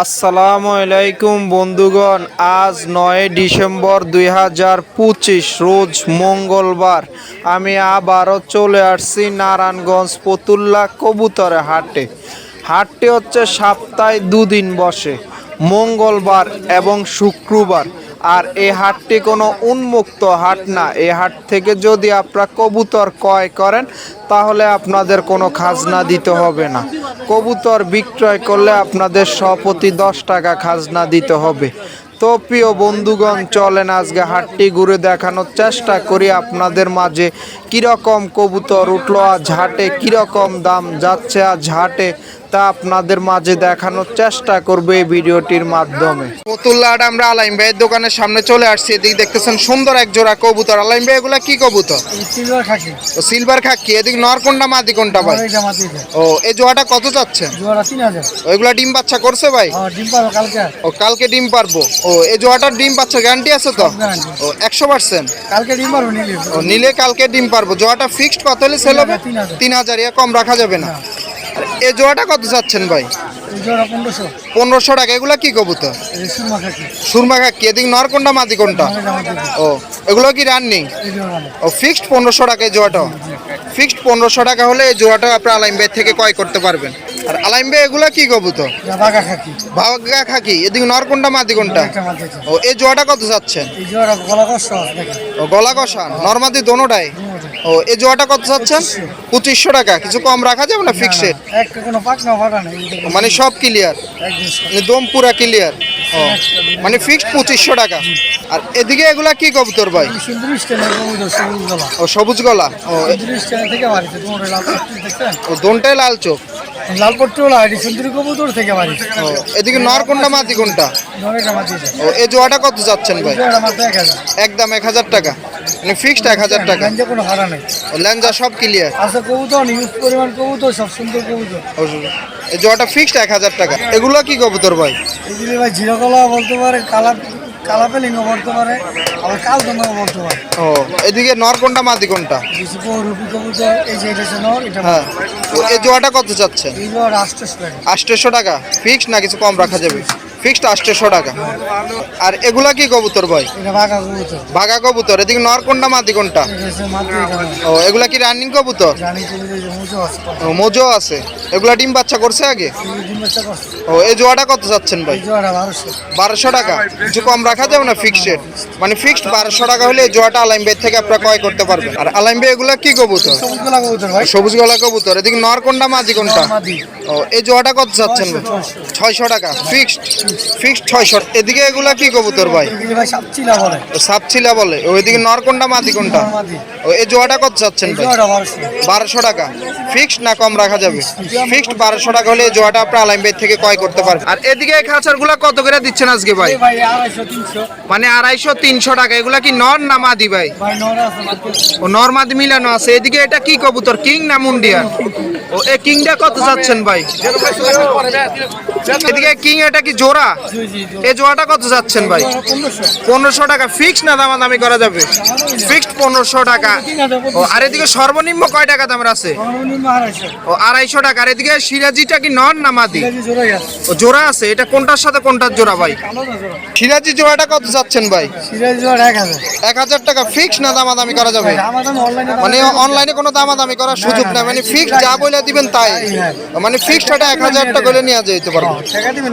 আসসালামু আলাইকুম বন্ধুগণ, আজ নয় ডিসেম্বর দুই হাজার পঁচিশ, রোজ মঙ্গলবার। আমি আবারও চলে আসছি নারায়ণগঞ্জ পতুল্লা কবুতরে হাটে। হাটটি হচ্ছে সপ্তাহে দুদিন বসে, মঙ্গলবার এবং শুক্রবার। আর এই হাটটি কোনো উন্মুক্ত হাট না। এই হাট থেকে যদি আপনারা কবুতর ক্রয় করেন, তাহলে আপনাদের কোনো খাজনা দিতে হবে না। কবুতর বিক্রয় করলে আপনাদের সপতি দশ টাকা খাজনা দিতে হবে। তো প্রিয় বন্ধুগণ, চলেন আজকে হাটটি ঘুরে দেখানোর চেষ্টা করি আপনাদের মাঝে কীরকম কবুতর উঠল, আজ হাটে কীরকম দাম যাচ্ছে, আজ হাটে তা আপনাদের মাঝে দেখানোর চেষ্টা করবে এই ভিডিওটির মাধ্যমে। পতুল্লাহাট আমরা আলাইম ভাইয়ের দোকানের সামনে চলে আসছি। এদিকে দেখতেছেন সুন্দর এক জোড়া কবুতর। আলাইম ভাই এগুলা কি কবুতর? Silver khaki. ও সিলভার খাকি। এদিকে নর কোনটা মাদি কোনটা ভাই? ও এই জোড়াটা কত যাচ্ছে ওইগুলা ডিম বাচ্চা করছে ভাই? ও কালকে। ডিম পারব। ও এই জোড়াটার ডিম বাচ্চা গ্যারান্টি আছে তো? ও একশো পার্সেন্ট কালকে ডিম পারব নিলে। ও নিলে কালকে ডিম পারব। জোড়াটা ফিক্সড কত হলে সেল হবে? তিন হাজার। তিন হাজার ইয়া কম রাখা যাবে না। এই জোড়াটা কত চাচ্ছেন ভাই? পনেরোশো। টাকা এগুলা কি কবুতর? সুরমা খাকি। এদিক নর কোনটা মাদি কোনটা? ও এগুলো কি রানিং ও ফিক্সড পনেরোশো টাকা এই জোড়াটা? ফিক্সড পনেরোশো টাকা হলে এই জোড়াটা আপনি আলাইম ভাই থেকে ক্রয় করতে পারবেন। আর আলাইম ভাই এগুলা কি কবুতর? খাকি। ভাগা খাকি এদিক নর কোনটা মাদি কোনটা? ও এই জোড়াটা কত চাচ্ছেন? ও গলা কষা নর্মাদি দোনোটাই? ও এই জোড়াটা কত চাচ্ছেন? পঁচিশশো টাকা কিছু কম রাখা যাবে না ফিক্সড মানে সব ক্লিয়ার। মানে দম পুরা ক্লিয়ার ও মানে ফিক্সড পঁচিশশো টাকা। আর এদিকে এগুলা কি কবুতর ভাই? ও সবুজ গলা? ও ও দোনটাই লাল চোখ? লাল পট্টি সুন্দরী কবুতর থেকে বাড়ি। এদিকে নর কোনটা মাদি কোনটা? মাটি ও এই জোড়াটা কত যাচ্ছেন ভাই? একদম এক হাজার। টাকা। মানে ফিক্সড এক হাজার টাকা। গঞ্জে কোনো হারা নেই। ল্যাঞ্জা সব ক্লিয়ার আছে কবুতর ইউজ পরিমাণ কবুতর সব সুন্দর কবুতর। এই জোড়াটা ফিক্সড এক হাজার টাকা। এগুলো কি কবুতর ভাই? এগুলি ভাই জিরো কলা বলতে পারে কালা কালা পেলিংও বলতে পারে আবার কাল দঙ্গাও বলতে পারে। ও এদিকে নর কোনটা মাদি কোনটা? রুপি কবুতর এই যে এটা নর এটা হ্যাঁ। এই কত চাচ্ছেন এইগুলো রাষ্ট্রস টাকা আটশোশো টাকা। ফিক্সড না কিছু কম রাখা যাবে? ফিক্সড আটশোশো টাকা। আর এগুলা কি কবুতর ভাই? ভাগা কবুতর। এদিকে নর কোনটা মাদি কোনটা। ও এগুলা কি রানিং কবুতর? মোজো আছে। এগুলা ডিম বাচ্চা করছে আগে? ও, এই জোয়াটা কত চাচ্ছেন ভাই? বারোশো টাকা। কিছু কম রাখা যাবে না ফিক্সড মানে ফিক্সড বারোশো টাকা হলে এই জোড়াটা আলাইম বেদ থেকে আপনারা ক্রয় করতে পারবেন। আর আলাইম বে এগুলা কি কবুতর? সবুজ গলা কবুতর। ভাই এদিকে নর কোনটা মাদি কোনটা? ও, এই জোয়াটা কত চাচ্ছেন ভাই? ছয়শো টাকা। ফিক্সড ফিক্সড ছয়শো। এদিকে এগুলা কি কবুতর ভাই? ভাই ও, সাপছিলা বলে। ওইদিকে নর কোনটা মাদি কোনটা? ও, এই জোয়াটা কত চাচ্ছেন ভাই? বারোশো টাকা। ফিক্সড না কম রাখা যাবে? ফিক্সড বারোশো টাকা হলে জোয়াটা আপনার আলাইম বেদ থেকে ক্রয় করতে পারবেন। আর এদিকে এই খাঁচারগুলা কত করে দিচ্ছেন আজকে ভাই? মানে আড়াইশো তিনশো টাকা এগুলা কি নর না মাদি ভাই? ভাই নর আছে মাত্র। ও নর মাদি মিলানো আছে। এদিকে এটা কি কবুতর কিং না মুন্ডিয়ান ও এ কিংটা কত চাচ্ছেন ভাই? এদিকে কিং এটা কি জোড়া? এ জোড়াটা কত যাচ্ছেন ভাই? পনেরোশো। টাকা। ফিক্সড না দামাদামি করা যাবে? ফিক্সড পনেরোশো টাকা। ও আর এদিকে সর্বনিম্ন কয় টাকা দামের আছে? ও আড়াইশো টাকা। আর এদিকে সিরাজিটা কি নন না মাদি? ও জোড়া আছে? এটা কোনটার সাথে কোনটার জোড়া ভাই? সিরাজি জোড়াটা কত যাচ্ছেন ভাই? এক হাজার। টাকা। ফিক্স না দামাদামি করা যাবে? দাম মানে অনলাইনে কোনো দামাদামি করার সুযোগ নাই মানে ফিক্স যা বলে দিবেন তাই? মানে ফিক্সড এটা এক হাজার টাকা করে নিয়ে যেতে পারব। টাকা দিবেন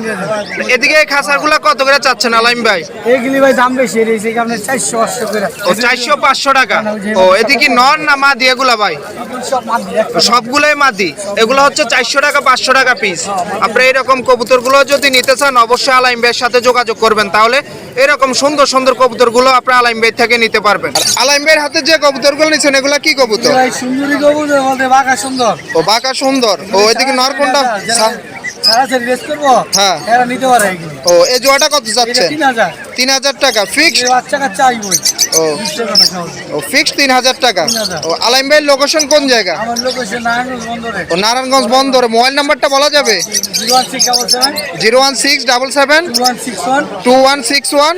এদিকে খাসারগুলা কত করে চাচ্ছেন আলাইম ভাই? এইগুলি ভাই দাম বেশি রয়েছে এই কারণে চারশো আটশো করে। ও চারশো পাঁচশো টাকা? ও এদিকে নন না মাদি এগুলা ভাই? সবগুলোই মাদি। এগুলো হচ্ছে চারশো টাকা পাঁচশো টাকা পিস আপনি এরকম কবুতরগুলো যদি নিতে চান অবশ্যই আলাইম ভাইয়ের সাথে যোগাযোগ করবেন। তাহলে এরকম সুন্দর সুন্দর কবুতরগুলো আপনি আলাইম ভাই থেকে নিতে পারবেন। আলাইম ভাইয়ের হাতে যে কবুতরগুলো নিচ্ছেন এগুলা কি কবুতর? ভাই সুন্দরী কবুতর বলতে বাঘা সুন্দর। ও বাঁকা সুন্দর। ও এদিকে নরকোনটা করব? হ্যাঁ। এরা নিতে পারে ও এই কত যাচ্ছে? তিন হাজার। তিন হাজার টাকা কাচ্চা ও। ও তিন হাজার টাকা? ও আলাইম লোকেশন কোন জায়গা? আমার নারায়ণগঞ্জ বন্দরে। ও নারায়ণগঞ্জ বন্দর। মোবাইল নাম্বারটা বলা যাবে? Zero one six double seven. Two one six one.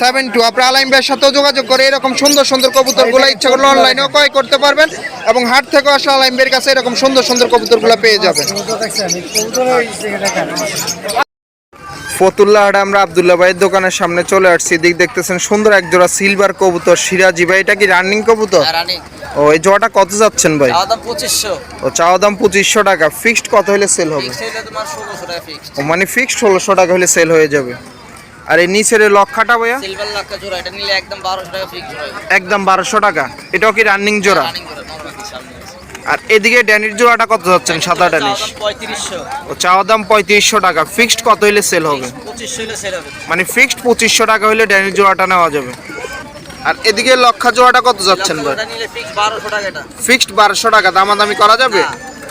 Seven two. Two. আলাইম ভাইয়ের সাথেও যোগাযোগ করে এরকম সুন্দর সুন্দর কবুতরগুলো ইচ্ছা করলে অনলাইনেও ক্রয় করতে পারবেন এবং হাট থেকে আসলে আলাইম ভাইয়ের কাছে এরকম সুন্দর সুন্দর কবুতরগুলো পেয়ে যাবেন। ফতুল্লাহাটে আমরা আবদুল্লাহ ভাইয়ের দোকানের সামনে চলে আসছি। দিক দেখতেছেন সুন্দর এক জোড়া সিলভার কবুতর সিরাজি ভাই। এটা কি রানিং কবুতর? ও এই জোড়াটা কত যাচ্ছেন ভাই? ও চাওয়া দাম পঁচিশশো টাকা। ফিক্সড কত হলে সেল হবে? ও মানে ফিক্সড ষোলোশো টাকা হলে সেল হয়ে যাবে। আর এই নিচের লক্ষাটা ভাইয়া? সিলভার লাক্কা জোড়া এটা নিলে একদম বারোশো টাকা একদম বারোশো টাকা। এটাও কি রানিং জোড়া রানিং জোড়া নর্মালি সামনে আছে। আর এদিকে ড্যানির জোড়াটা কত যাচ্ছেন? সাদা ড্যানিশ। ও চাওয়া দাম পঁয়ত্রিশশো টাকা। ফিক্সড কত হলে সেল হবে? মানে ফিক্সড পঁচিশশো টাকা হলে ড্যানির জোড়াটা নেওয়া যাবে। আর এদিকে লক্ষা জোড়াটা কত যাচ্ছেন ভাই? ফিক্সড বারোশো টাকা। দামাদামি করা যাবে?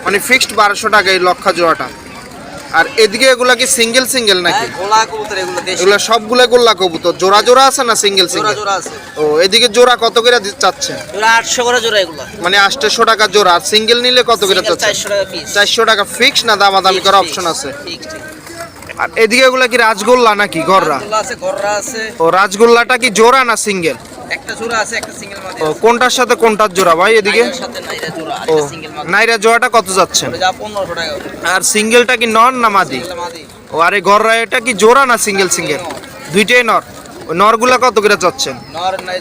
মানে ফিক্সড বারোশো টাকা এই লক্ষা জোড়াটা। আর এদিকে এগুলা কি সিঙ্গেল সিঙ্গেল নাকি? হ্যাঁ, গোলা কবুতর এগুলো দেশি। এগুলা সবগুলা গোল্লা কবুতর। জোড়া জোড়া আছে না সিঙ্গেল সিঙ্গেল জোড়া আছে। ও এদিকে জোড়া কত করে চাচ্ছে? জোড়া আটশো করে জোড়া এগুলো। মানে আটশো টাকা জোড়া। আর সিঙ্গেল নিলে কত করে চাচ্ছে? চারশো টাকা পিস চারশো টাকা ফিক্স না দামাদামি করার অপশন আছে? আর এদিকে এগুলা কি রাজগোল্লা নাকি গররা? আছে গররা আছে। ও রাজগোল্লাটা কি জোড়া না সিঙ্গেল একটা জোড়া আছে একটা সিঙ্গেল মাদি ও কোনটার সাথে কোনটার জোড়া ভাই এদিকে? সাথে নাইরা জোড়া ও সিঙ্গেল মাদি নাইরা জোড়াটা কত যাচ্ছেন ওটা যা পনেরোশো টাকা আর সিঙ্গেলটা কি নন না মাদি? মাদি। ও আরে গররা এটা কি জোড়া না সিঙ্গেল সিঙ্গেল দুইটাই নর। নরগুলা কত করে চাচ্ছেন নর নাই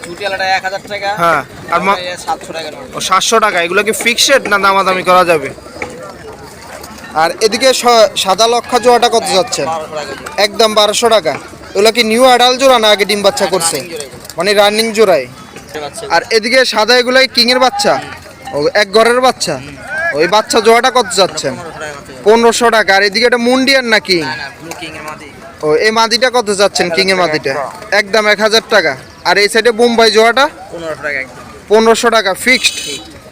টাকা। হ্যাঁ, আর মা- সাতশো টাকা ও সাতশো টাকা। এগুলো কি ফিক্সড না দামাদামি করা যাবে? আর এদিকে সাদা লক্ষা জোড়াটা কত জোড়া। একদম বারোশো টাকা। এগুলো কি নিউ আডাল জোড়া না আগে ডিম বাচ্চা করছে। মানে রানিং জোড়াই আর এদিকে সাদা এগুলাই কিং এর বাচ্চা? ও এক ঘরের বাচ্চা? ওই বাচ্চা জোড়াটা কত যাচ্ছেন পনেরোশো টাকা। আর এদিকে এটা মুন্ডিয়ান নাকি? না, মাদি। ও এই মাদিটা কত যাচ্ছেন কিং এর মাদিটা? একদম। এক হাজার টাকা। আর এই সাইডে বোম্বাই জোড়াটা? পনেরোশো টাকা একদম। পনেরোশো টাকা ফিক্সড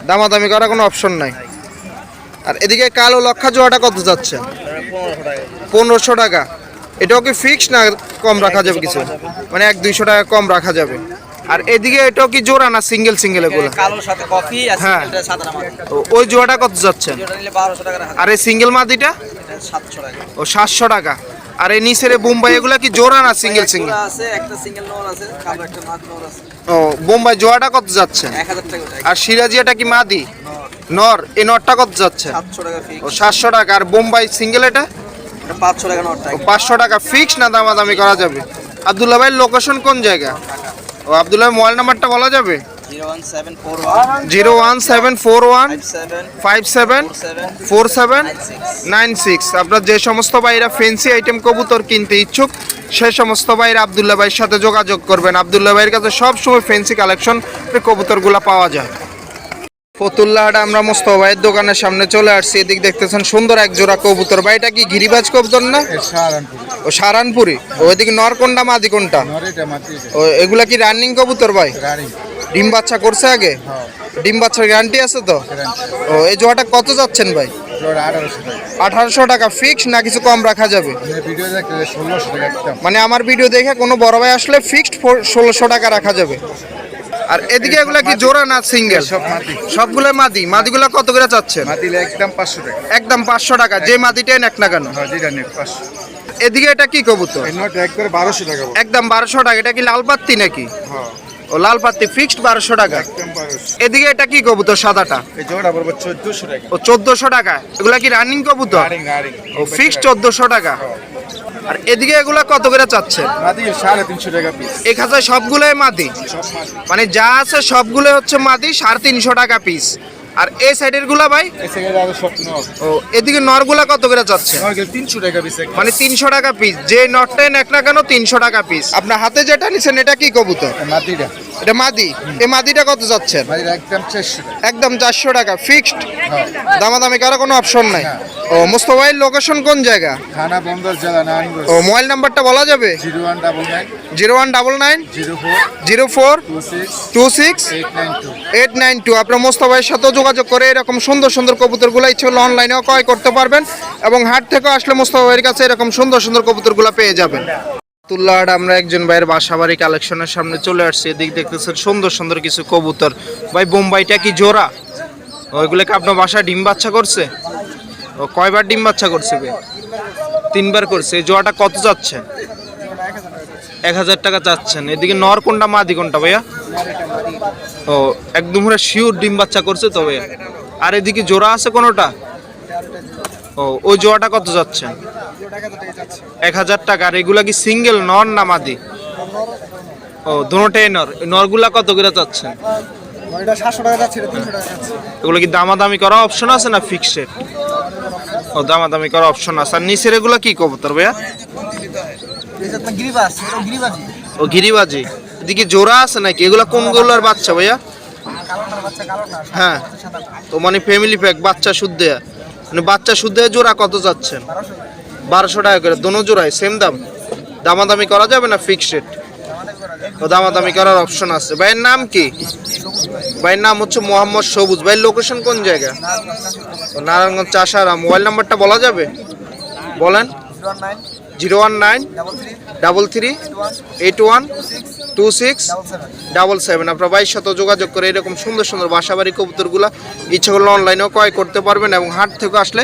দামাদামি করার কোনো অপশন নাই। আর এদিকে কালো লক্ষা জোড়াটা কত যাচ্ছে? পনেরোশো টাকা। এটাও কি ফিক্সড না কম রাখা যাবে কিছু? মানে এক দুইশো টাকা কম রাখা যাবে। আর এদিকে এটাও কি জোড়া না সিঙ্গেল সিঙ্গেল এগুলো? কালোর সাথে কফি আর হ্যাঁ। ওই জোড়াটা কত যাচ্ছে? আর এই সিঙ্গেল মাদিটা? ও সাতশো টাকা। আর এই নিচের বোম্বাই এগুলো কি জোড়া না সিঙ্গেল সিঙ্গেল আছে একটা সিঙ্গেল নর আছে কালো একটা মাদি নর আছে। ও বোম্বাই জোড়াটা কত যাচ্ছে? টাকা আর সিরাজিয়াটা কি মাদি? নর। এই নরটা কত যাচ্ছে? টাকা ও সাতশো টাকা। আর বোম্বাই সিঙ্গেল এটা? পাঁচশো টাকা পাঁচশো টাকা ফিক্স না দামাদামি করা যাবে? আবদুল্লাহ ভাইয়ের লোকেশন কোন জায়গা? ও আবদুল্লাহ মোবাইল নাম্বারটা বলা যাবে? Zero one seven four one. Five seven. Four seven nine six. আপনার যে সমস্ত ভাইরা ফেন্সি আইটেম কবুতর কিনতে ইচ্ছুক সে সমস্ত ভাইরা আবদুল্লাহ ভাইয়ের সাথে যোগাযোগ করবেন। আবদুল্লাহ ভাইয়ের কাছে সব সময় ফেন্সি কালেকশন কবুতরগুলো পাওয়া যায়। ফতুল্লাহাটে আমরা মোস্তফা ভাইয়ের দোকানের সামনে চলে আসছি। এদিক দেখতেছেন সুন্দর এক জোড়া কবুতর। ভাই এটা কি গিরিবাজ কবুতর না? ও সারানপুরি ও এদিকে নর কোনটা মাদি কোনটা? ও এগুলা কি রানিং কবুতর ভাই? ডিম বাচ্চা করছে আগে? ডিম বাচ্চার গ্যারান্টি আছে তো? ও এই জোড়াটা কত যাচ্ছেন ভাই? আঠারোশো টাকা। ফিক্স না কিছু কম রাখা যাবে? মানে আমার ভিডিও দেখে কোনো বড় ভাই আসলে ফিক্সড ষোলোশো টাকা রাখা যাবে। আর এদিকে এগুলা কি জোড়া না সিঙ্গেল? সবগুলো মাদি। মাদিগুলো কত করে চাচ্ছেন? একদম পাঁচশো টাকা। একদম পাঁচশো টাকা। যে মাদিটাই নেক না কেন? হ্যাঁ যেটা এদিকে এটা কি কবুতর? একবারে বারোশো টাকা একদম বারোশো টাকা। এটা কি লাল পাত্তি নাকি? হ্যাঁ। ও লাল পাত্তি ফিক্সড বারোশো টাকা। এদিকে এটা কি কবুতর সাদাটা? চোদ্দশো টাকা। ও চোদ্দশো টাকা। এগুলা কি রানিং কবুতর? ও ফিক্সড চোদ্দশো টাকা। আর এদিকে এগুলা কত করে চাচ্ছে? সাড়ে তিনশো টাকা পিস এক হাজার সবগুলোই মাদি? মানে যা আছে সবগুলো হচ্ছে মাদি সাড়ে তিনশো টাকা পিস আর এই সাইডেরগুলা ভাই? ও এদিকে নরগুলা কত করে যাচ্ছে তিনশো টাকা পিস মানে তিনশো টাকা পিস যে নটটা এক না কেন তিনশো টাকা পিস আপনার হাতে যেটা নিছেন এটা কি কবুতর? মাদিটা। এটা মাদি। এই মাদিটা কত যাচ্ছেন? একদম চারশো টাকা। ফিক্সড? হ্যাঁ। দামাদামি করার কোনো অপশন নাই? ও মোস্তফাইল লোকেশন কোন জায়গা? থানা বন্দর জেলা নারায়ণগঞ্জ। ও মোবাইল নাম্বারটা বলা যাবে? Zero one double nine. Zero one double nine? Zero four. Zero four? Two six. Eight nine two. Eight nine two. আপনার মোস্তফাইয়ের সাথেও যোগাযোগ করে এরকম সুন্দর সুন্দর কবুতরগুলো ইচ্ছে হলে অনলাইনেও ক্রয় করতে পারবেন এবং হাট থেকেও আসলে মোস্তফাইয়ের কাছে এরকম সুন্দর সুন্দর কবুতরগুলো পেয়ে যাবেন। তুল্লাহাট, আমরা একজন ভাইয়ের বাসাবাড়ি কালেকশনের সামনে চলে আসছি। এদিক দেখতেছেন সুন্দর সুন্দর কিছু কবুতর। ভাই, বোম্বাইটা কি জোড়া? ওইগুলো কি আপনার বাসায় ডিম বাচ্চা করছে? ও, কয়বার ডিম বাচ্চা করছে বে তিনবার করছে। এই কত যাচ্ছে? এক হাজার টাকা চাচ্ছেন। এদিকে নর কোনটা, মাদি কোনটা ভাইয়া? ও, একদম পুরো শিওর ডিম বাচ্চা করছে তবে আর এদিকে জোড়া আছে কোনোটা? ও, ওই জোড়াটা কত যাচ্ছে? এক হাজার টাকা, আর এগুলা কি সিঙ্গেল নর না মাদি? ও দুটোটাই নর। নরগুলা কত করে চাচ্ছেন? এগুলো কি দামাদামি করা অপশন আছে না ফিক্সড ও, দামাদামি করা অপশন আছে। আর নিচের এগুলো কি কবুতর ভাইয়া? ও, গিরিবাজি। এদিকে জোড়া আছে নাকি? এগুলা কোন গোলার বাচ্চা ভাইয়া? হ্যাঁ। তো মানে ফ্যামিলি প্যাক বাচ্চা শুদ্ধ মানে বাচ্চা শুদ্ধ জোড়া কত যাচ্ছেন বারোশো টাকা করে, দোনো জোড়ায় সেম দাম। দামাদামি করা যাবে না ফিক্সড রেট তো দামাদামি করার অপশন আছে। ভাইয়ের নাম কি? ভাইয়ের নাম হচ্ছে মোহাম্মদ সবুজ। ভাইয়ের লোকেশন কোন জায়গা? নারায়ণগঞ্জ চাষারা মোবাইল নাম্বারটা বলা যাবে? বলেন। Zero one nine double three eight one two six double seven. আপনার বাইশ সাথে যোগাযোগ করে এরকম সুন্দর সুন্দর বাসাবাড়ি কবুতরগুলো ইচ্ছে করলে অনলাইনেও ক্রয় করতে পারবেন এবং হাট থেকে আসলে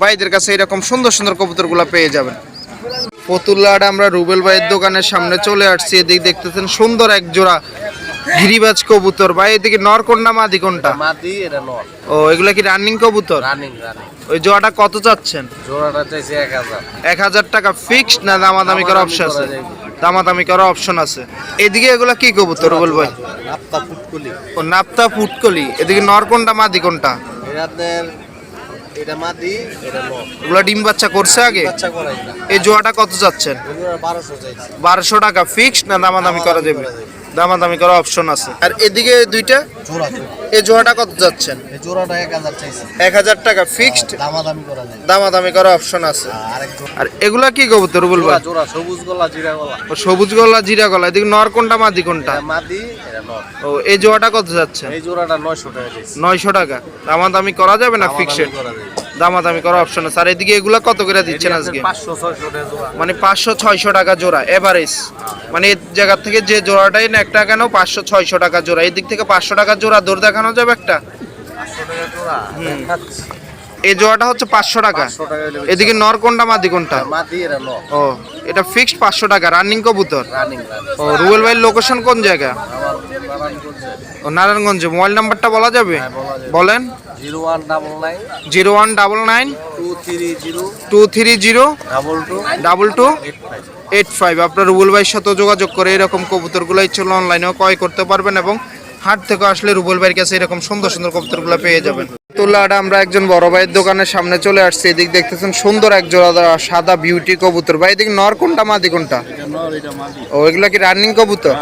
বাইদের কাছে এরকম সুন্দর সুন্দর কবুতরগুলো পেয়ে যাবেন। ফতুল্লাহাট আমরা রুবেল বাইয়ের দোকানের সামনে চলে আসছি। এদিক দেখতেছেন সুন্দর এক জোড়া গিরিবাজ কবুতর ভাই এদিকে নর কোনটা মাদি কোনটা? মাদি এটা নট ও এগুলা কি রানিং কবুতর? রানিং রানিং ওই জোড়াটা কত চাচ্ছেন? জোড়াটা চাইছে এক হাজার। এক হাজার টাকা ফিক্সড না দামাদামি করার অপশন আছে? দামাদামি করার অপশন আছে। এদিকে এগুলা কি কবুতর বল ভাই? নাপ্তা ফুটকুলি ও নাপ্তা ফুটকলি এদিকে নর কোনটা মাদি কোনটা? এটা আপনার এটা মাদি এটা নট এগুলা ডিম বাচ্চা করছে আগে? বাচ্চা করাই না। এই জোড়াটা কত চাচ্ছেন? এগুলো বারোশো চাইছে। বারোশো টাকা ফিক্সড না দামাদামি করা যাবে। দামাদামি করার অপশন আছে। আর এদিকে দুইটা? জোড়া এই জোড়াটা কত যাচ্ছেন? এই জোড়াটা এক হাজার চাইছে। টাকা ফিক্সড দামাদামি করা যায় দামাদামি করার অপশন আছে। আর এগুলা কি কবুতর বলব জোড়া জোড়া সবুজ গলা জিরা গলা। সবুজ গলা জিরা গলা। এদিকে নর কোনটা মাদি কোনটা? মাদি এটা ও এই জোড়াটা কত যাচ্ছে এই জোড়াটা নয়শো টাকা চাইছে নয়শো টাকা। দামাদামি করা যাবে না ফিক্সড করা যায় দামাদামি করার অপশন আছে। আর এদিকে এগুলা কত করে দিচ্ছেন আজকে? মানে পাঁচশো ছয়শো টাকা জোড়া এভারেজ মানে এই জায়গা থেকে যে জোড়াটাই না একটা কেন পাঁচশো ছয়শো টাকা জোড়া। এদিক থেকে পাঁচশো টাকা জোড়া দৌড় দেখানো যাবে একটা। এই জোড়াটা হচ্ছে পাঁচশো টাকা। এদিকে নর কোনটা মাদি কোনটা? নট ও এটা ফিক্সড পাঁচশো টাকা রানিং কবুতর? ও রুয়েল ভাইয়ের লোকেশন কোন জায়গা? ও নারায়ণগঞ্জে মোবাইল নাম্বারটা বলা যাবে? বলেন। Zero one double nine. Zero one double nine. Two three zero. Two three zero. Double two. Double two. Eight five. আপনার রুবুল ভাইয়ের সাথে যোগাযোগ করে এরকম কবুতরগুলো ইচ্ছে হলে অনলাইনেও ক্রয় করতে পারবেন এবং হাট থেকে আসলে রুবুল ভাইয়ের কাছে এরকম সুন্দর সুন্দর কবুতরগুলো পেয়ে যাবেন। তোলাটা আমরা একজন বড় ভাইয়ের দোকানের সামনে চলে আসছি। এদিক দেখতেছেন সুন্দর এক জোড়া সাদা বিউটি কবুতর। ভাই এদিক নর কোনটা মাদি কোনটা? ও এগুলো কি রানিং কবুতর?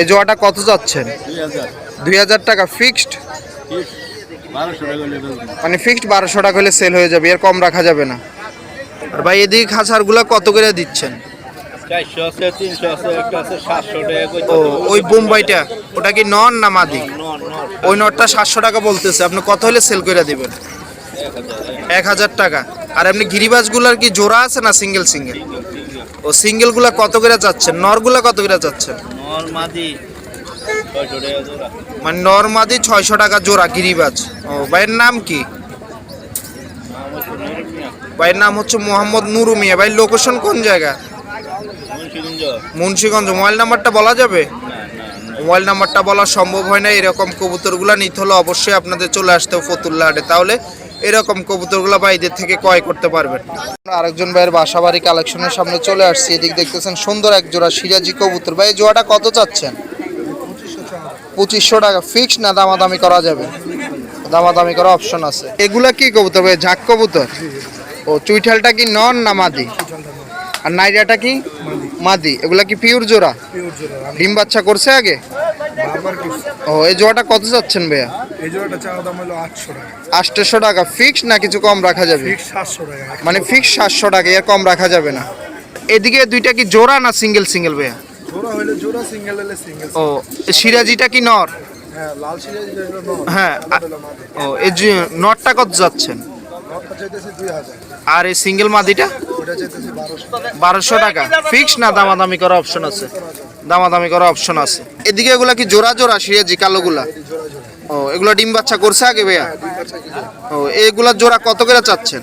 এই জোড়াটা কত যাচ্ছেন? দুই হাজার টাকা ফিক্সড মানে ফিক্সড বারোশো টাকা হলে সেল হয়ে যাবে এর কম রাখা যাবে না। আর ভাই এদিকে খাঁচারগুলো কত করে দিচ্ছেন? ও ওই বোম্বাইটা ওটা কি নন না মাদি ওই নটটা সাতশো টাকা বলতেছে আপনি কত হলে সেল করে দিবেন? এক হাজার। টাকা। আর আপনি গিরিবাজগুলার কি জোড়া আছে না সিঙ্গেল সিঙ্গেল ও সিঙ্গেলগুলা কত করে যাচ্ছেন? নরগুলা কত করে যাচ্ছেন? নর মাদি মানে নর মাদি ছয়শো টাকা জোড়া গিরিবাজ। ও, ভাইয়ের নাম কি? ভাইয়ের নাম হচ্ছে মোহাম্মদ নুরু মিয়া। ভাই লোকেশন কোন জায়গা? মুন্সিগঞ্জ। মোবাইল নাম্বারটা বলা যাবে? মোবাইল নাম্বারটা বলা সম্ভব হয় না। এরকম কবুতরগুলো নিতে হলে অবশ্যই আপনাদের চলে আসতে হবে ফতুল্লা তাহলে এরকম কবুতরগুলো বাইদের থেকে ক্রয় করতে পারবেন। আরেকজন ভাইয়ের বাসা বাড়ি কালেকশনের সামনে চলে আসছি। এদিক দেখতেছেন সুন্দর এক জোড়া সিরাজি কবুতর। ভাই জোড়াটা কত চাচ্ছেন? পঁচিশশো টাকা ফিক্স না দামাদামি করা যাবে? দামাদামি করা অপশন আছে। এগুলা কি কবুতর ভাই? ঝাক কবুতর? ও চুইঠালটা কি নন না মাদি? আর নাইরাটা কি? মাদি। এগুলা কি পিওর জোড়া? ডিম বাচ্চা করছে আগে? ও এই জোড়াটা কত যাচ্ছেন ভাইয়া? এই জোড়াটা চাওয়া দাম হলো আটশো টাকা। আটশোশো টাকা। ফিক্স না কিছু কম রাখা যাবে? মানে ফিক্স সাতশো টাকা এর কম রাখা যাবে না। এদিকে দুইটা কি জোড়া না সিঙ্গেল সিঙ্গেল ভাইয়া? হলে জোড়া সিঙ্গেল হলে সিঙ্গেল ও সিরাজিটা কি নর? হ্যাঁ লাল হ্যাঁ ও এই নটটা কত যাচ্ছেন? আর এই সিঙ্গেল মাদিটা? বারোশো টাকা। ফিক্স না দামাদামি করা অপশন আছে? দামাদামি করা অপশন আছে। এদিকে এগুলা কি জোড়া জোড়া সিরাজি কালোগুলা? ও এগুলো ডিম বাচ্চা করছে আগে ভাইয়া? জোড়া? ও এগুলা জোড়া কত করে চাচ্ছেন?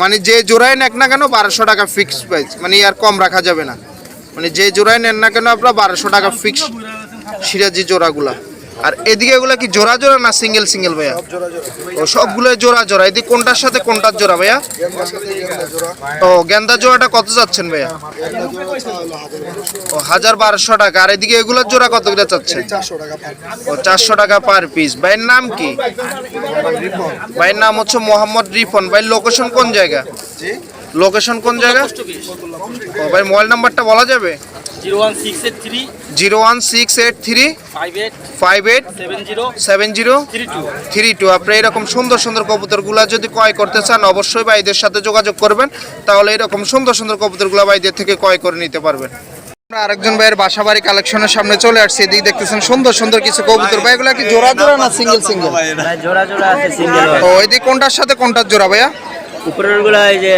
মানে যে জোড়াই নেক না কেন বারোশো টাকা ফিক্স প্রাইস মানে আর কম রাখা যাবে না। মানে যে জোড়াই নেন না কেন আপনার বারোশো টাকা ফিক্স সিরাজি জোড়াগুলা। আর এদিকে এগুলা কি জোড়া জোড়া না সিঙ্গেল সিঙ্গেল ভাইয়া? ও সবগুলো জোড়া জোড়া। এদিকে কোনটার সাথে কোনটার জোড়া ভাইয়া? ও গেন্দা জোড়াটা কত যাচ্ছেন ভাইয়া? ও হাজার বারোশো টাকা। আর এদিকে এগুলোর জোড়া কত করে চাচ্ছেন? ও চারশো টাকা পার পিস ভাইয়ের নাম কি? ভাইয়ের নাম হচ্ছে মোহাম্মদ রিফন ভাই লোকেশন কোন জায়গা? লোকেশন কোন জায়গা? ও ভাই মোবাইল নাম্বারটা বলা যাবে? Zero one six eight three five eight seven zero seven zero three two. Three two. আপনি এরকম সুন্দর সুন্দর কবুতরগুলো যদি ক্রয় করতে চান অবশ্যই ভাইদের সাথে যোগাযোগ করবেন। তাহলে এরকম সুন্দর সুন্দর কবুতরগুলো ভাইদের থেকে ক্রয় করে নিতে পারবেন। আমরা আরেকজন ভাইয়ের বাসাবাড়ি কালেকশনের সামনে চলে আসছি। এদিকে দেখতেছেন সুন্দর সুন্দর কিছু কবুতর। ভাই এগুলা কি জোড়া জোড়া না সিঙ্গেল সিঙ্গেল? জোড়া জোড়া আছে সিঙ্গেল ও এদিকে কোনটার সাথে কোনটার জোড়া ভাইয়া? উপরেরগুলা এই যে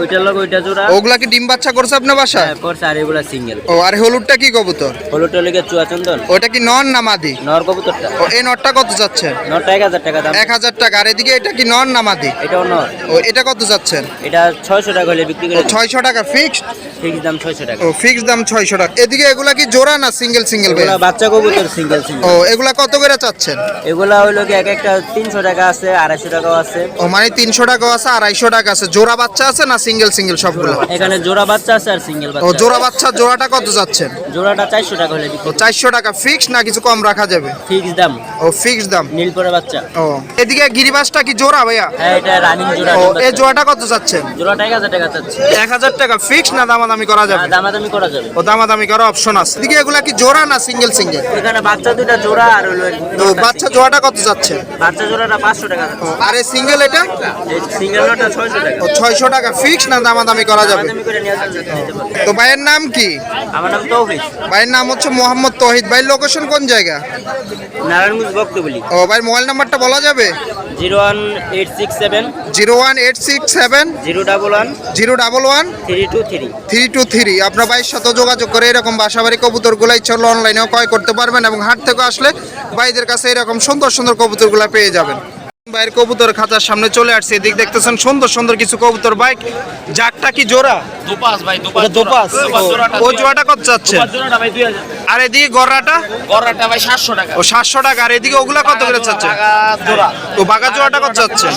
ওইটার লোক ওইটা জোড়া। ওগুলা কি ডিম বাচ্চা করছে আপনার বাসায়? পরছে আর এগুলা সিঙ্গেল ও আর হলুদটা কি কবুতর? হলুদ লেগে চুয়া চন্দন। ওটা কি না মাদি? নর কবুতরটা। ও এই নটটা কত যাচ্ছেন নরটা এক হাজার টাকা দাম। এক হাজার টাকা আর এদিকে এটা কি না মাদি? এটাও নর। ও এটা কত যাচ্ছেন এটা ছয়শো টাকা হলে বিক্রি করে ছয়শো টাকা ফিক্সড ফিক্স দাম ছয়শো টাকা। ও ফিক্স দাম ছয়শো টাকা। এদিকে এগুলা কি জোড়া না সিঙ্গেল সিঙ্গেল এগুলা বাচ্চা কবুতর সিঙ্গেল সিঙ্গেল ও এগুলা কত করে চাচ্ছেন? এগুলা হইল কি এক একটা তিনশো টাকা আছে আড়াইশো টাকাও আছে। ও মানে তিনশো টাকা আছে আড়াইশো টাকা আছে। জোড়া বাচ্চা আছে না সিঙ্গেল সিঙ্গেল সবগুলো। এখানে জোড়া বাচ্চা আছে আর সিঙ্গেল ও জোড়া বাচ্চা জোড়াটা কত যাচ্ছেন? জোড়াটা চারশো টাকা হলে বিক্রি। চারশো টাকা। ফিক্স না কিছু কম রাখা যাবে? ফিক্স দাম। ও ফিক্স দাম। নীল পরে বাচ্চা। ও এদিকে গিরিবাসটা কি জোড়া ভাইয়া? হ্যাঁ এটা রানিং জোড়া ও এই জোড়াটা কত যাচ্ছেন? জোড়াটা এক হাজার টাকা চাচ্ছি এক হাজার টাকা। ফিক্স না দামাদামি করা যাবে? দামাদামি করা যাবে। ও দামাদামি করার অপশন আছে। এদিকে এগুলা কি জোড়া না সিঙ্গেল সিঙ্গেল এখানে বাচ্চা দুটা জোড়া আর হলো তো বাচ্চা জোড়াটা কত যাচ্ছে? বাচ্চা জোড়াটা পাঁচশো টাকা ও, আর এই সিঙ্গেল এটা? সিঙ্গেল নোটটা ছয়শো টাকা। ও ছয়শো টাকা। ফিক্স না দামাদামি করা যাবে? তো ভাইয়ের নাম কি? আমার নাম তৌফিক। ভাইয়ের নাম হচ্ছে মোহাম্মদ তহিদ। ভাই লোকেশন কোন জায়গা? নারায়ণগঞ্জ ভক্তবলি ও ভাই মোবাইল নাম্বারটা বলা যাবে? Zero one eight six seven zero one eight six seven zero double one zero double one three two three. Three two three. আপনার ভাইয়ের সাথে যোগাযোগ করে এরকম বাসাবাড়ি কবুতরগুলো ইচ্ছা হলে অনলাইনেও ক্রয় করতে পারবেন এবং হাট থেকে আসলে ভাইদের কাছে এরকম সুন্দর সুন্দর কবুতরগুলো পেয়ে যাবেন। ভাইয়ের কবুতর খাঁচার সামনে চলে আসছে। এদিক দেখতেছেন সুন্দর সুন্দর কিছু কবুতর বাইক। জাকটা কি জোড়া? দুপাস ভাই দুপাস দোপাস ও জোড়াটা কত হাজার। আর এদিকে গররাটা? গড়াটা ভাই সাতশো টাকা। ও সাতশো টাকা। আর এদিকে ওগুলা কত করে চাচ্ছে? জোড়া ও বাগা জোড়াটা কত চাচ্ছে?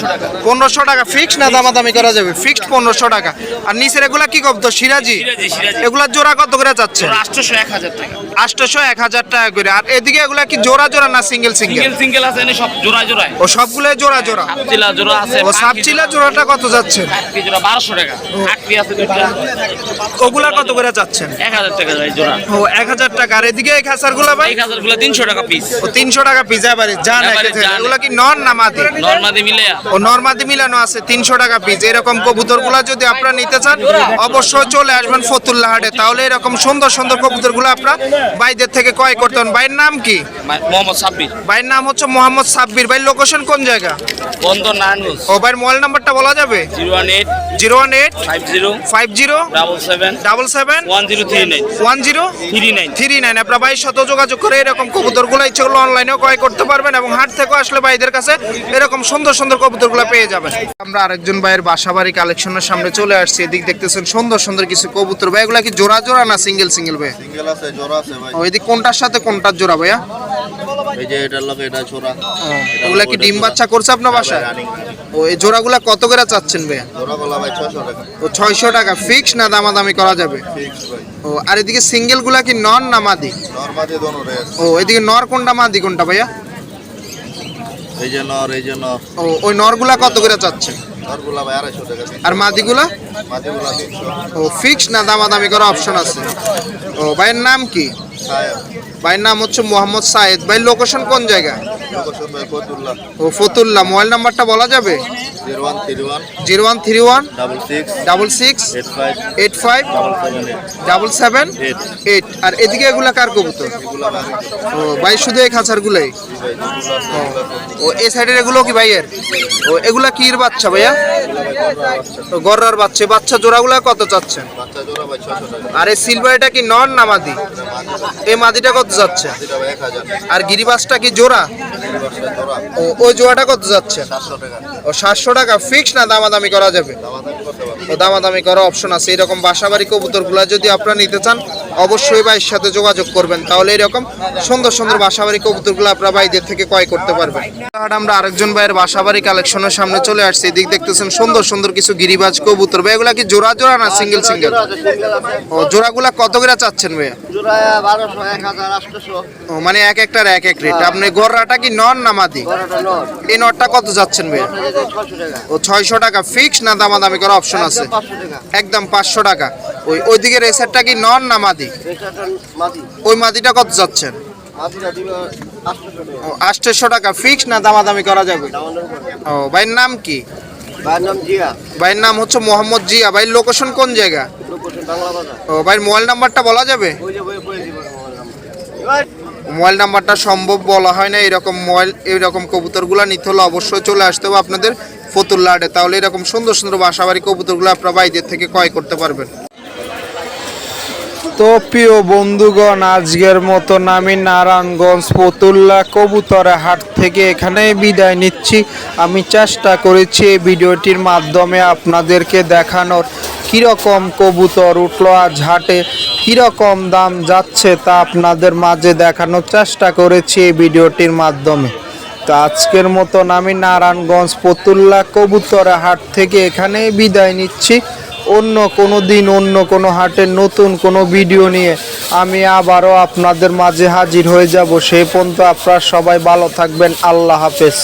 পনেরোশো টাকা। ফিক্সড না দামাদামি করা যাবে? ফিক্সড পনেরোশো টাকা। আর নিচের এগুলা কি কবতো সিরাজি? সিরাজি। এগুলা জোড়া কত করে চাচ্ছে? আটশোশো এক হাজার টাকা। আটশোশো এক হাজার টাকা করে। আর এদিকে এগুলা কি জোড়া জোড়া না সিঙ্গেল সিঙ্গেল সিঙ্গেল সিঙ্গেল আছে এনে সব জোড়া জোড়ায় ও সবগুলো জোড়া জোড়া? চিলা জোড়া আছে ও সাবচিলা জোড়াটা কত যাচ্ছে? আটটি জোড়া বারোশো টাকা। আটটি আছে দুইটা। ওগুলা কত করে যাচ্ছেন? এক হাজার টাকা ভাই জোড়া। ও এক হাজার টাকা। আর এদিকে এই খাসারগুলা ভাই? এক হাজারগুলো তিনশো টাকা পিস ও তিনশো টাকা পিজা এবারে এবারে একেতে। এগুলা কি নন না মাদি? নর্মাদি মিলে ও নর্মাদি মিলানো আছে তিনশো টাকা পিস এরকম কবুতরগুলা যদি আপনারা নিতে চান অবশ্যই চলে আসবেন ফতুল্লা হাটে। তাহলে এরকম সুন্দর সুন্দর কবুতরগুলো আপনারা বাইদের থেকে ক্রয় করতে পারেন বাইয়ের নাম কি? মোহাম্মদ সাব্বির। বাইয়ের নাম হচ্ছে মোহাম্মদ সাব্বির। ভাই লোকেশন কোন জায়গা? বন্ধ নানুস ও ভাইয়ের মোবাইল নাম্বারটা বলা যাবে? Zero one eight zero one eight five zero five zero double seven double seven one zero three nine. One zero three nine. Three nine. আপনার ভাইয়ের সাথে যোগাযোগ করে এরকম কবুতরগুলো ইচ্ছে করলে অনলাইনেও ক্রয় করতে পারবেন এবং হাট থেকেও আসলে ভাইদের কাছে এরকম সুন্দর সুন্দর কবুতরগুলো পেয়ে যাবেন। আমরা আরেকজন ভাইয়ের বাসাবাড়ি কালেকশনের সামনে চলে আসছি। এদিক দেখতেছেন সুন্দর সুন্দর কিছু কবুতর। ভাই এগুলা কি জোড়া জোড়া না সিঙ্গেল সিঙ্গেল ভাই? সিঙ্গেল আছে জোড়া আছে। ভাই ও এদিক কোনটার সাথে কোনটার জোড়া ভাইয়া? এই যে এটার লগে এটা জোড়া ওগুলা কি ডিম বাচ্চা করছে আপনার বাসায়? ও এই জোড়াগুলা কত করে চাচ্ছেন ভাইয়া? জোড়া ভাই ছশো টাকা। ও ছয়শো টাকা। ফিক্স না দামাদামি করা যাবে? ফিক্স ভাই। ও আর এদিকে সিঙ্গেলগুলা কি নন না মাদি? দোনো ও এদিকে নর কোনটা মাদি কোনটা ভাইয়া? এই যে নর এই যে নর। ও ওই নরগুলা কত করে চাচ্ছে আর মাদিগুলা? ও ফিক্স না দামাদামি করা অপশন আছে? ও ভাইয়ের নাম কি? ভাইয়ের নাম হচ্ছে মোহাম্মদ সাইদ ভাই লোকেশন কোন জায়গা? ও ফতুল্লাহ মোবাইল নাম্বারটা বলা যাবে? Zero one three one. Double six. Eight five. Double seven eight. আর এদিকে এগুলা কার কবুতর? ও ভাই শুধু এই খাঁচারগুলাই? ও। এই সাইডের এগুলো কি ভাইয়ের? ও এগুলা কির বাচ্চা ভাইয়া? গররার বাচ্চা। বাচ্চা জোড়াগুলা কত চাচ্ছেন? আর এই সিলভার এটা কি নন না মাদি? এই মাদিটা কত যাচ্ছে? আর গিরিবাসটা কি জোড়া? ও, ওই জোড়াটা কত যাচ্ছে? ও, সাতশো টাকা। ফিক্স না দামাদামি করা যাবে? দামাদামি করার অপশন আছে। এরকম বাসাবাড়ি কবুতরগুলো যদি আপনারা নিতে চান, অবশ্যই ভাইয়ের সাথে যোগাযোগ করবেন। তাহলে এরকম সুন্দর সুন্দর বাসাবাড়ি কবুতরগুলো আপনারা ভাইদের থেকে ক্রয় করতে পারবেন। আমরা আরেকজন ভাইয়ের বাসাবাড়ি কালেকশনের সামনে চলে আসছি। এদিক দেখতেছেন সুন্দর সুন্দর কিছু গিরিবাজ কবুতর। ভাই, এগুলা কি জোড়া জোড়া না সিঙ্গেল সিঙ্গেল ও জোড়াগুলা কত করে চাচ্ছেন ভাইয়া? ও মানে এক একটার এক এক রেট। আপনি গররাটা কি নন না মাদি? এই নটটা কত যাচ্ছেন ভাইয়া? ও ছয়শো টাকা ফিক্স না দামাদামি করার অপশন আছে? একদম পাঁচশো টাকা। ওই ওইদিকে রেসারটা কি নন না মাদি? ওই মাদিটা কত যাচ্ছেন আটশোশো টাকা। ফিক্স না দামাদামি করা যাবে। ও ভাইয়ের নাম কি? ভাইয়ের নাম হচ্ছে মোহাম্মদ জিয়া। ভাই লোকেশন কোন জায়গা? ও ভাইয়ের মোবাইল নাম্বারটা বলা যাবে? মোবাইল নাম্বারটা সম্ভব বলা হয় না এরকম মোবাইল এরকম কবুতরগুলো নিতে হলে অবশ্যই চলে আসতে হবে আপনাদের ফতুল্লাডে তাহলে এরকম সুন্দর সুন্দর বাসাবাড়ি কবুতরগুলো আপনারা বাইদের থেকে ক্রয় করতে পারবেন। তো প্রিয় বন্ধুগণ, আজকের মতন আমি নারায়ণগঞ্জ ফতুল্লা কবুতরের হাট থেকে এখানে বিদায় নিচ্ছি। আমি চেষ্টা করেছি এই ভিডিওটির মাধ্যমে আপনাদেরকে দেখানোর কীরকম কবুতর উঠল আজ হাটে, কীরকম দাম যাচ্ছে তা আপনাদের মাঝে দেখানোর চেষ্টা করেছি এই ভিডিওটির মাধ্যমে। তো আজকের মতন আমি নারায়ণগঞ্জ ফতুল্লা কবুতরের হাট থেকে এখানেই বিদায় নিচ্ছি। অন্য কোনো দিন, অন্য কোনো হাটের নতুন কোনো ভিডিও নিয়ে আমি আবারও আপনাদের মাঝে হাজির হয়ে যাব। সেই পর্যন্ত আপনারা সবাই ভালো থাকবেন। আল্লাহ হাফেজ।